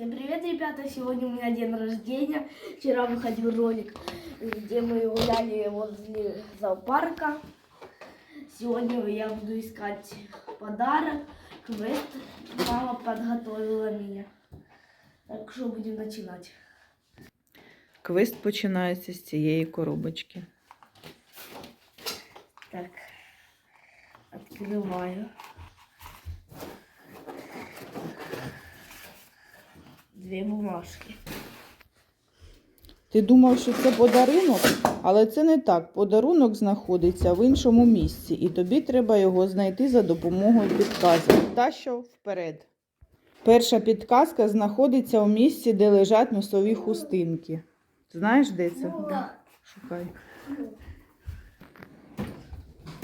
Всем привет, ребята! Сегодня у меня день рождения. Вчера выходил ролик, где мы гуляли возле зоопарка. Сегодня я буду искать подарок. Квест мама подготовила меня. Так что будем начинать. Квест починається з цієї коробочки. Так, открываю. Две бумажки. Ти думав, що це подарунок, але це не так. Подарунок знаходиться в іншому місці, і тобі треба його знайти за допомогою підказок. Та що вперед. Перша підказка знаходиться у місці, де лежать носові хустинки. Знаєш, де це? Да. Шукай.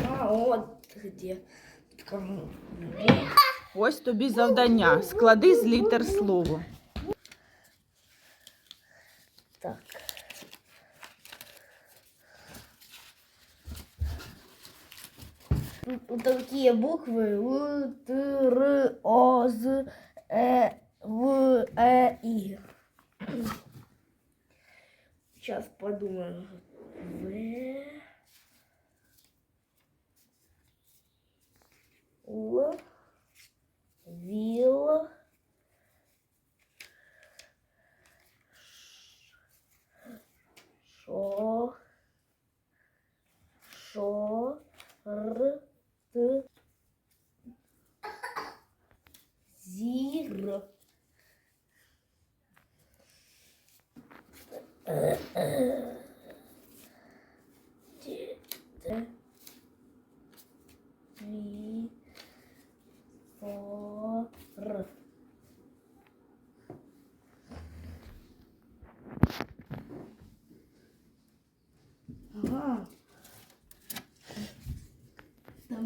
А, где. Кому? Ось тобі завдання. Склади з літер слово. Так. Вот такие буквы Л, Т, Р, О, З, Э, В, Э, И. Сейчас подумаю.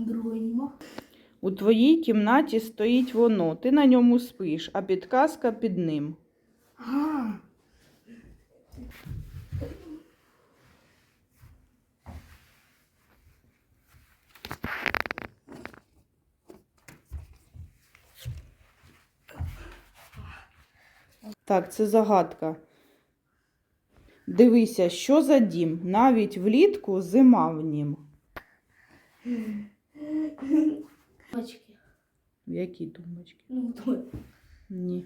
Там. У твоїй кімнаті стоїть воно. Ти на ньому спиш, а підказка під ним. Ага. Так, це загадка. Дивися, що за дім. Навіть влітку зима в нім. Тумбочки. В якій тумбочці? Ну, то, Ні.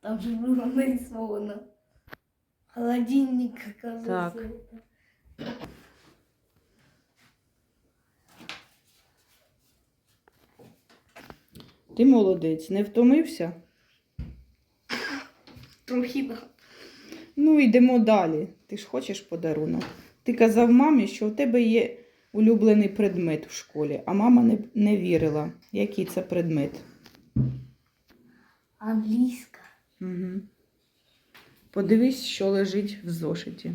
там же было нарисовано. Холодильник, оказывается. Так. это. Ти молодець, не втомився? Трохи да. Ну, йдемо далі. Ти ж хочеш подарунок. Ти казав мамі, що у тебе є улюблений предмет в школі, а мама не, не вірила, який це предмет. Английская. Угу. Подивись, що лежить в зошиті.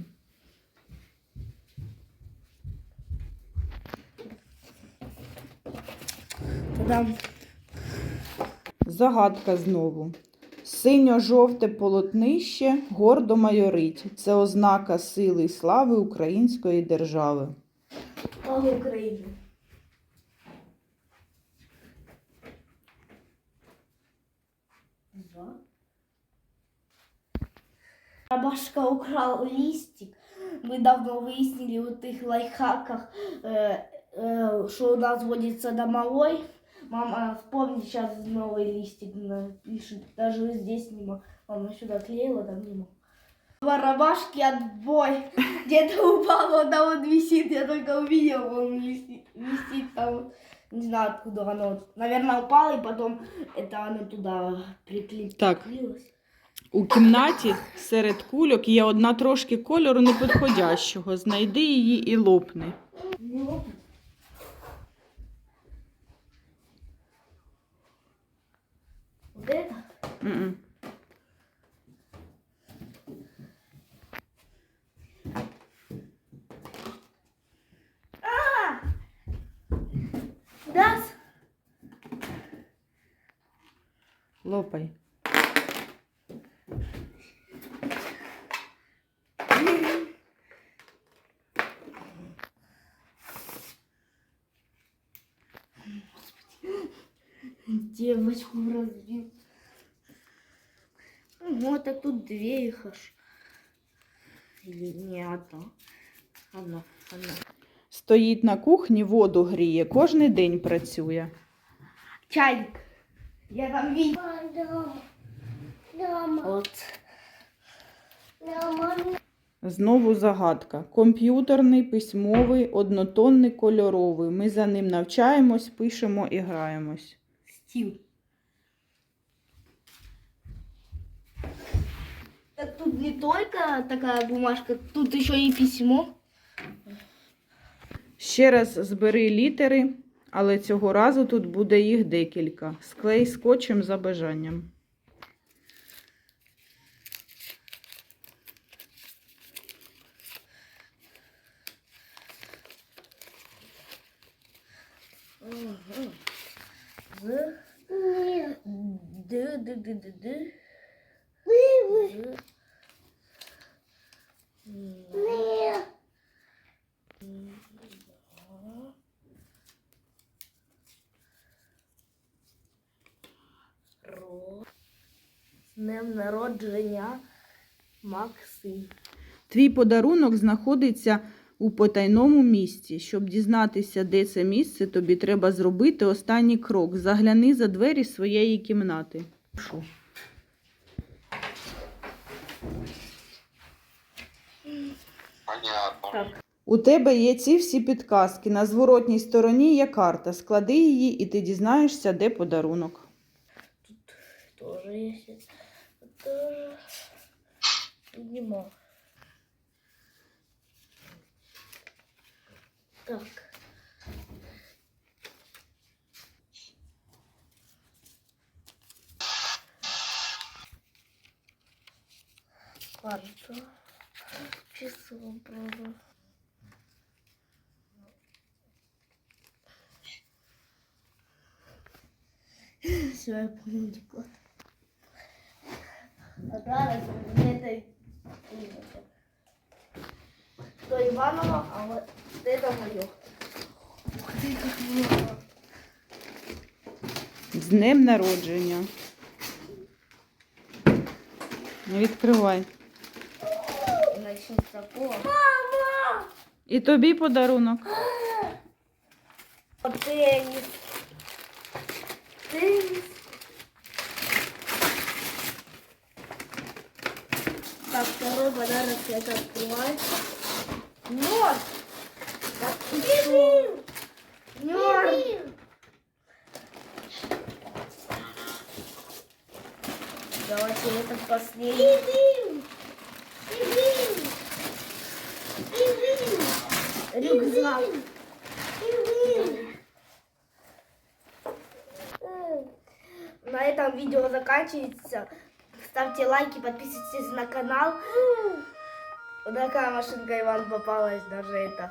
Тогда Загадка знову. Синьо-жовте полотнище гордо майорить. Це ознака сили і слави української держави. Слава Украине. Два. Бабашка украл листик. Мы давно выяснили в этих лайфхаках, э, э, что у нас водится домовой. Мама, вспомни сейчас новый листик напишет. Даже здесь не могу. Мама сюда клеила, там не могу. Барабашки отбой. Где-то упал, он там вот висит. Я только увидел, он висит, висит там. Не знаю, откуда оно. Наверное, упало, и потом это оно туда приклеилось. Так. У кімнаті серед кульок є одна трошки кольору неподходящого. Знайди її і лопни. Это? М-м. Раз. Лопай. Девочку разбил. Ого, так тут две их аж. Или не одна. Одна, одна. Стоїть на кухні, воду гріє, кожний день працює. Чайник. Я там видел. Вот. Знову загадка. Комп'ютерний, письмовий, однотонний, кольоровий. Ми за ним навчаємось, пишемо і граємось. Стил. Так тут не только такая бумажка, тут еще и письмо. Ще раз збери літери, але цього разу тут буде їх декілька. Склей скотчем за бажанням. З. Д, д, д, д, д. З. Ро. З днем народження Максим. Твій подарунок знаходиться у потайному місці. Щоб дізнатися, де це місце, тобі треба зробити останній крок. Загляни за двері своєї кімнати. Понятно. Так. У тебе є ці всі підказки. На зворотній стороні є карта. Склади її, і ти дізнаєшся, де подарунок. Тоже есть. тоже Димо. Так. Карту. Число пробую. Все, я помню. А зараз это то Иванова, а вот это мое. Ух ты, как много. З днем народження. Відкривай. Начнем с такого. Мама! І тобі подарунок. Теннис. Теннис. Второй подарок я это открываю. Нёрд, Так, Бежим! Нёрд. Давайте это последний. Бежим! Бежим! Бежим! Рюкзак. На этом видео заканчивается. Ставьте лайки, подписывайтесь на канал. Такая машинка Иван попалась даже это.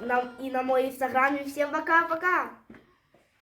Нам и на мой инстаграме. Всем пока-пока.